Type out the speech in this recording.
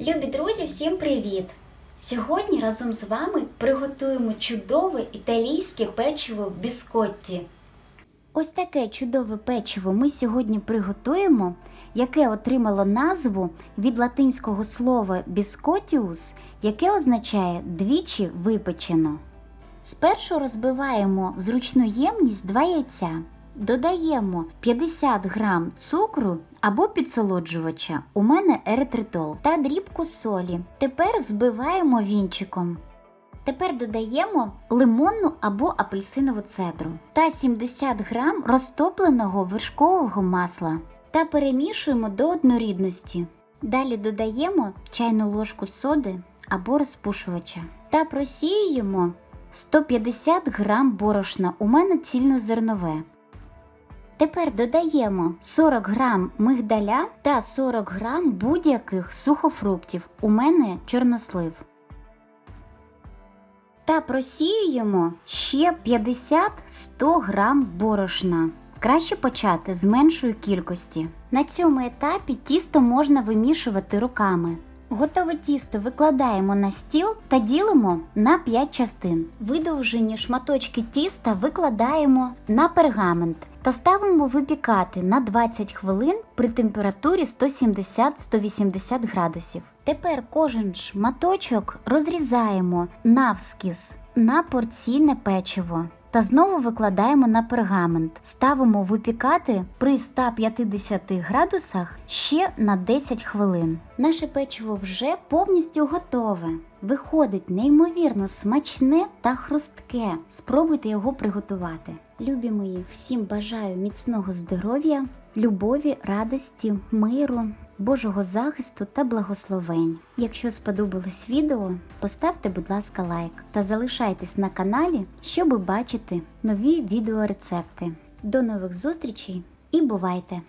Любі друзі, всім привіт! Сьогодні разом з вами приготуємо чудове італійське печиво біскотті. Ось таке чудове печиво ми сьогодні приготуємо, яке отримало назву від латинського слова біскотіус, яке означає двічі випечено. Спершу розбиваємо в зручну ємність два яйця. Додаємо 50 грам цукру або підсолоджувача, у мене еритритол та дрібку солі. Тепер збиваємо вінчиком. Тепер додаємо лимонну або апельсинову цедру та 70 грам розтопленого вершкового масла та перемішуємо до однорідності. Далі додаємо чайну ложку соди або розпушувача та просіюємо 150 грам борошна, у мене цільнозернове. Тепер додаємо 40 грам мигдаля та 40 грам будь-яких сухофруктів. У мене чорнослив. Та просіюємо ще 50-100 грам борошна. Краще почати з меншої кількості. На цьому етапі тісто можна вимішувати руками. Готове тісто викладаємо на стіл та ділимо на 5 частин. Видовжені шматочки тіста викладаємо на пергамент та ставимо випікати на 20 хвилин при температурі 170-180 градусів. Тепер кожен шматочок розрізаємо навскіз на порційне печиво. Та знову викладаємо на пергамент. Ставимо випікати при 150 градусах ще на 10 хвилин. Наше печиво вже повністю готове. Виходить неймовірно смачне та хрустке. Спробуйте його приготувати. Любі мої, всім бажаю міцного здоров'я, любові, радості, миру. Божого захисту та благословень. Якщо сподобалось відео, поставте, будь ласка, лайк та залишайтесь на каналі, щоб бачити нові відеорецепти. До нових зустрічей і бувайте!